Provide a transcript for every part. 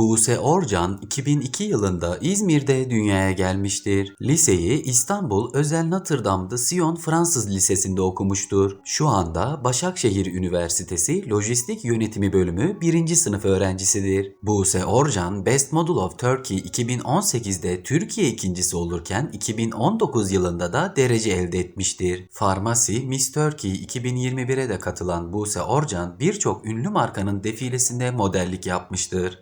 Buse Orcan 2002 yılında İzmir'de dünyaya gelmiştir. Liseyi İstanbul Özel Notre Dame de Sion Fransız Lisesi'nde okumuştur. Şu anda Başakşehir Üniversitesi Lojistik Yönetimi Bölümü 1. sınıf öğrencisidir. Buse Orcan Best Model of Turkey 2018'de Türkiye ikincisi olurken 2019 yılında da derece elde etmiştir. Farmasi Miss Turkey 2021'e de katılan Buse Orcan birçok ünlü markanın defilesinde modellik yapmıştır.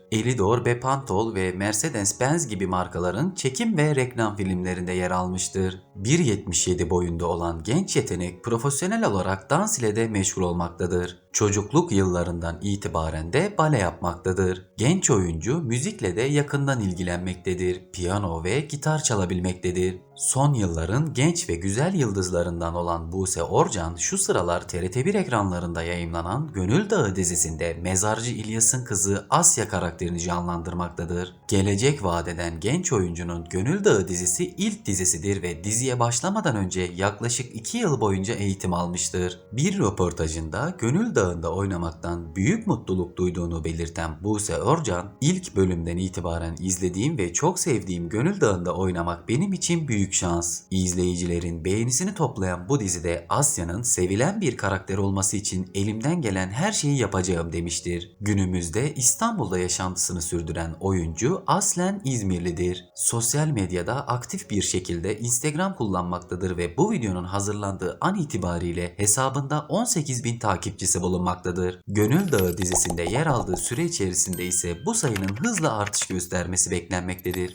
Elidor, Bepantol ve Mercedes-Benz gibi markaların çekim ve reklam filmlerinde yer almıştır. 1.77 boyunda olan genç yetenek profesyonel olarak dans ile de meşhur olmaktadır. Çocukluk yıllarından itibaren de bale yapmaktadır. Genç oyuncu müzikle de yakından ilgilenmektedir. Piyano ve gitar çalabilmektedir. Son yılların genç ve güzel yıldızlarından olan Buse Orcan şu sıralar TRT1 ekranlarında yayınlanan Gönül Dağı dizisinde mezarcı İlyas'ın kızı Asya karakterini canlandırmaktadır. Gelecek vadeden genç oyuncunun Gönül Dağı dizisi ilk dizisidir ve diziye başlamadan önce yaklaşık 2 yıl boyunca eğitim almıştır. Bir röportajında Gönül Dağı'nda oynamaktan büyük mutluluk duyduğunu belirten Buse Orcan, ilk bölümden itibaren izlediğim ve çok sevdiğim Gönül Dağı'nda oynamak benim için büyük şans. İzleyicilerin beğenisini toplayan bu dizide Asya'nın sevilen bir karakter olması için elimden gelen her şeyi yapacağım demiştir. Günümüzde İstanbul'da yaşantısını sürdüren oyuncu aslen İzmirlidir. Sosyal medyada aktif bir şekilde Instagram kullanmaktadır ve bu videonun hazırlandığı an itibariyle hesabında 18 bin takipçisi bulunmaktadır. Gönül Dağı dizisinde yer aldığı süre içerisinde ise bu sayının hızla artış göstermesi beklenmektedir.